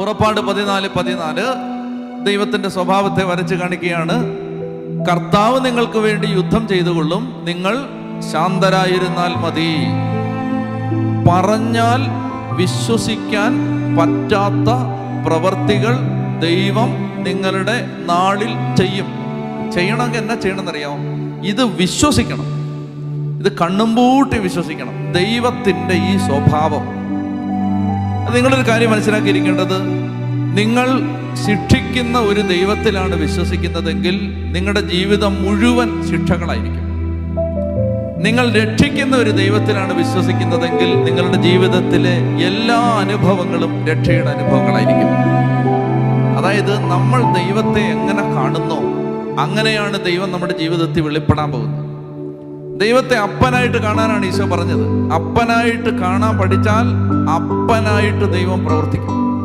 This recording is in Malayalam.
പുറപ്പാട് പതിനാല് പതിനാല്. ദൈവത്തിന്റെ സ്വഭാവത്തെ വരച്ച് കാണിക്കുകയാണ്. കർത്താവ് നിങ്ങൾക്ക് വേണ്ടി യുദ്ധം ചെയ്തുകൊള്ളും. നിങ്ങൾ ശാന്തരായിരുന്നാൽ മതി. പറഞ്ഞാൽ വിശ്വസിക്കാൻ പറ്റാത്ത പ്രവർത്തികൾ ദൈവം നിങ്ങളുടെ നാളിൽ ചെയ്യും. ചെയ്യണമെങ്കിൽ എന്നാ ചെയ്യണമെന്നറിയാമോ? ഇത് വിശ്വസിക്കണം. ഇത് കണ്ണുംപൂട്ടി വിശ്വസിക്കണം. ദൈവത്തിന്റെ ഈ സ്വഭാവം. നിങ്ങളൊരു കാര്യം മനസ്സിലാക്കിയിരിക്കേണ്ടത്. നിങ്ങൾ ശിക്ഷിക്കുന്ന ഒരു ദൈവത്തിലാണ് വിശ്വസിക്കുന്നതെങ്കിൽ നിങ്ങളുടെ ജീവിതം മുഴുവൻ ശിക്ഷകളായിരിക്കും. നിങ്ങൾ രക്ഷിക്കുന്ന ഒരു ദൈവത്തിലാണ് വിശ്വസിക്കുന്നതെങ്കിൽ നിങ്ങളുടെ ജീവിതത്തിലെ എല്ലാ അനുഭവങ്ങളും രക്ഷയുടെ അനുഭവങ്ങളായിരിക്കും. അതായത് നമ്മൾ ദൈവത്തെ എങ്ങനെ കാണുന്നോ അങ്ങനെയാണ് ദൈവം നമ്മുടെ ജീവിതത്തിൽ വെളിപ്പെടാൻ പോകുന്നത്. ദൈവത്തെ അപ്പനായിട്ട് കാണാനാണ് ഈശോ പറഞ്ഞത്. അപ്പനായിട്ട് കാണാൻ പഠിച്ചാൽ അപ്പനായിട്ട് ദൈവം പ്രവർത്തിക്കും.